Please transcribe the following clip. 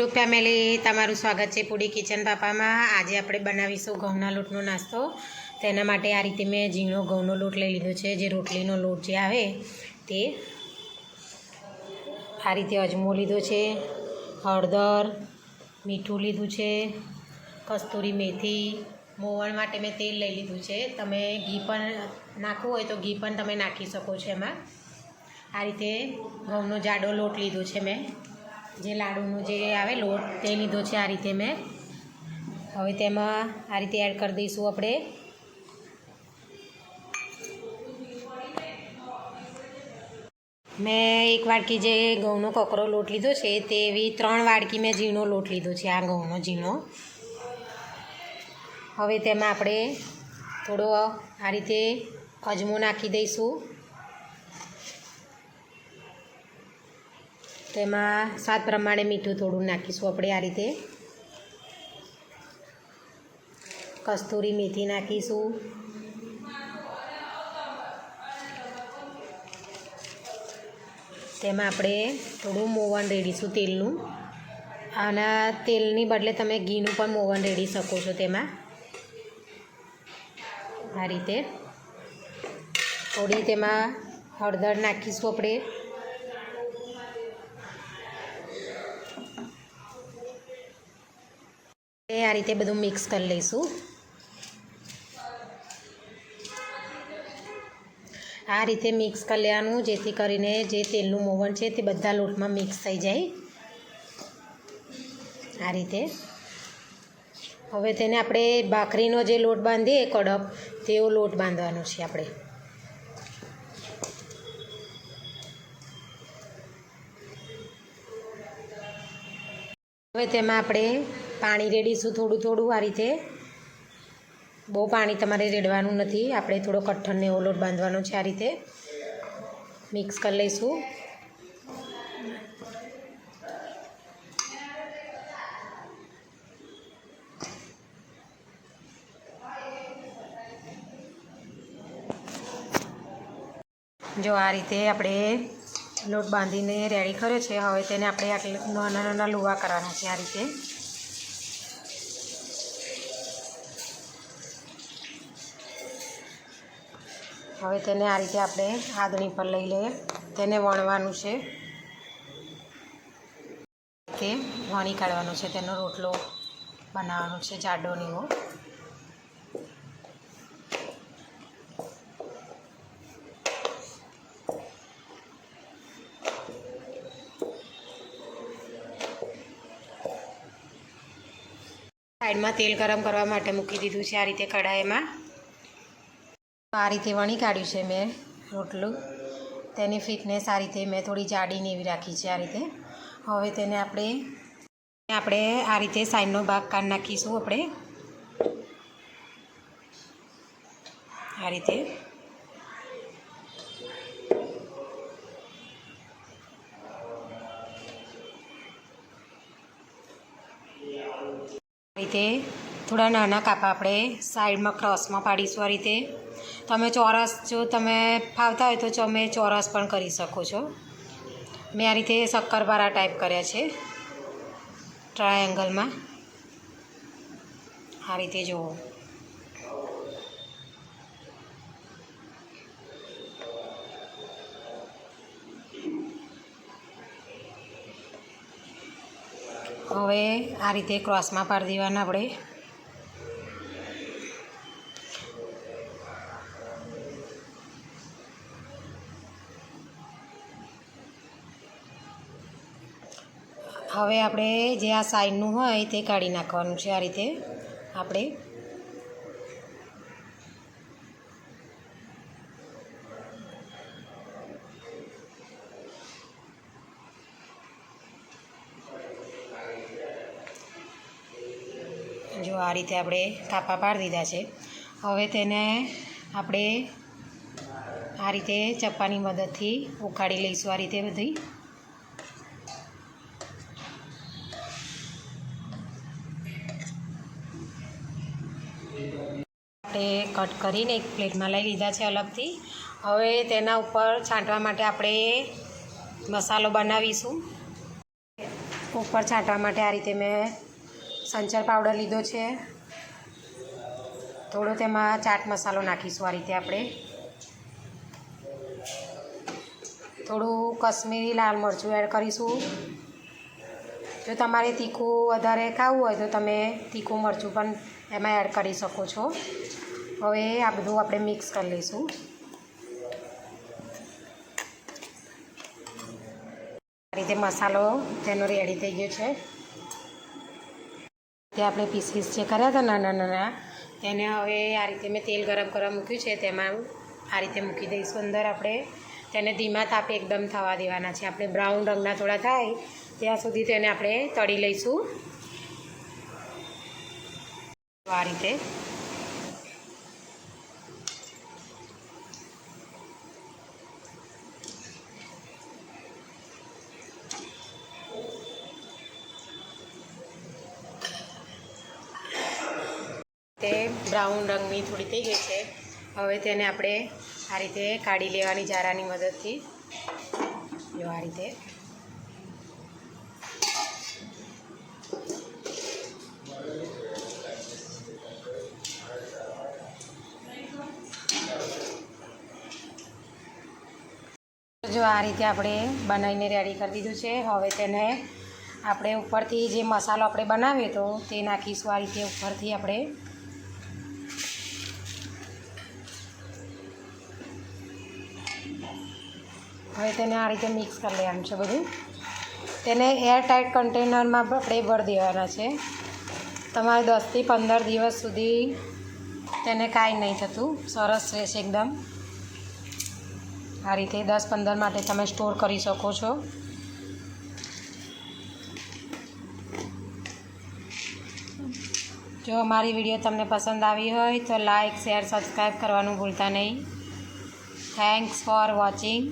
YouTube family તમારું સ્વાગત છે પૂડી કિચન પાપામાં. આજે આપણે બનાવીશું ઘઉંના લોટનો નાસ્તો. તેના માટે આ રીતે મેં ઝીણો ઘઉંનો લોટ લઈ લીધો છે. જે રોટલીનો લોટ જે આવે તે આ રીતે અજમો લીધો છે, હળદર, મીઠું લીધું છે, કસ્તુરી મેથી, મોવણ માટે મેં તેલ લઈ લીધું છે. તમે ઘી પણ નાખવું હોય તો ઘી પણ તમે નાખી શકો છો એમાં. આ રીતે ઘઉંનો જાડો લોટ લીધો છે મેં. જે લાડુનો જે આવે લોટ તે લીધો છે આ રીતે મેં. હવે તેમાં આ રીતે એડ કરી દઈશું આપણે. મેં એક વાડકી જે ઘઉંનો કકરો લોટ લીધો છે, તેવી ત્રણ વાડકી મેં ઝીણો લોટ લીધો છે આ ઘઉંનો ઝીણો. હવે તેમાં આપણે થોડો આ રીતે અજમો નાખી દઈશું. તેમાં સ્વાદ પ્રમાણે મીઠું થોડું નાખીશું આપણે આ રીતે. કસ્તુરી મેથી નાખીશું. તેમાં આપણે થોડું મોવન રેડીશું તેલનું. અને તેલની બદલે તમે ઘીનું પણ મોવન રેડી શકો છો તેમાં. આ રીતે. થોડી તેમાં હળદર નાખીશું આપણે. આ રીતે બધું મિક્સ કરી લઈશું. આ રીતે મિક્સ કરી લેવાનું, જેથી કરીને જે તેલનું મોવણ છે તે બધા લોટમાં મિક્સ થઈ જાય. આ રીતે. હવે તેને આપણે ભાખરીનો જે લોટ બાંધીએ કડક, તેવો લોટ બાંધવાનો છે આપણે. હવે તેમાં આપણે પાણી રેડીશું થોડું થોડું આ રીતે. બહુ પાણી તમારે રેડવાનું નથી. આપણે થોડો કઠણને એવો લોટ બાંધવાનો છે આ રીતે. મિક્સ કરી લઈશું. જો આ રીતે આપણે લોટ બાંધીને રેડી કર્યો છે. હવે તેને આપણે નાના નાના લુવા કરવાના છે આ રીતે. હવે તેને આ રીતે આપણે આદણી પર લઈ લઈએ. તેને વણવાનું છે. તે વણી કાઢવાનો છે. તેનો રોટલો બનાવવાનો છે જાડો નીવો સાઈડમાં તેલ ગરમ કરવા માટે મૂકી દીધું છે. આ રીતે કઢાઈમાં આ રીતે વણી કાઢ્યું છે મેં રોટલું. તેની ફિટનેસ આ રીતે મેં થોડી જાડીને એવી રાખી છે આ રીતે. હવે તેને આપણે આપણે આ રીતે સાઈડનો ભાગ કાઢી નાખીશું આપણે. આ રીતે. આ રીતે થોડા નાના કાપા આપણે સાઈડમાં ક્રોસમાં પાડીશું આ રીતે. તમે ચોરસ, જો તમે ફાવતા હોય તો તમે ચોરસ પણ કરી શકો છો. મેં આ રીતે શક્કરપારા ટાઈપ કર્યા છે ટ્રાયેંગલમાં આ રીતે જુઓ. હવે આ રીતે ક્રોસમાં પાડી દેવાના આપણે. હવે આપણે જે આ સાઈડનું હોય તે કાઢી નાખવાનું છે આ રીતે. આપણે જો આ રીતે આપણે કાપા પાડી દીધા છે. હવે તેને આપણે આ રીતે ચપ્પાની મદદથી ઉખાડી લઈશું આ રીતે બધી. આપણે કટ કરીને એક પ્લેટમાં લઈ લીધા છે અલગથી. હવે તેના ઉપર છાંટવા માટે આપણે મસાલો બનાવીશું. ઉપર છાંટવા માટે આ રીતે મેં સંચર પાવડર લીધો છે. થોડો તેમાં ચાટ મસાલો નાખીશું આ રીતે આપણે. થોડું કશ્મીરી લાલ મરચું એડ કરીશું. જો તમારે તીખું વધારે ખાવું હોય તો તમે તીખું મરચું પણ એમાં એડ કરી શકો છો. હવે આ બધું આપણે મિક્સ કરી લઈશું. આ રીતે મસાલો તેનો રેડી થઈ ગયો છે. તે આપણે પીસીસ જે કર્યા હતા નાના નાના, તેને હવે આ રીતે મેં તેલ ગરમ કરવા મૂક્યું છે, તેમાં આ રીતે મૂકી દઈશું અંદર આપણે. તેને ધીમા તાપે એકદમ થવા દેવાના છે. આપણે બ્રાઉન રંગના થોડા થાય, ત્યાં સુધી તેને આપણે તળી લઈશું. આ રીતે. તે બ્રાઉન રંગની થોડી થઈ ગઈ છે. હવે તેને આપણે આ રીતે કાઢી લેવાની જારાની મદદથી. જો આ રીતે. જો આ રીતે આપણે બનાવીને રેડી કરી દીધું છે. હવે તેને આપણે ઉપરથી જે મસાલો આપણે બનાવ્યો હતો તે નાખીશું આ રીતે ઉપરથી આપણે. હવે તેને આ રીતે મિક્સ કરી લેવાનું છે બધું. તેને એર ટાઈટ કન્ટેનરમાં આપણે ભરી દેવાના છે. તમારે દસથી પંદર દિવસ સુધી તેને કાંઈ નહીં થતું. સરસ રહેશે એકદમ. આ રીતે દસ પંદર માટે તમે સ્ટોર કરી શકો છો. જો અમારી વીડિયો તમને પસંદ આવી હોય તો લાઇક શેર સબસ્ક્રાઈબ કરવાનું ભૂલતા નહીં. Thanks for watching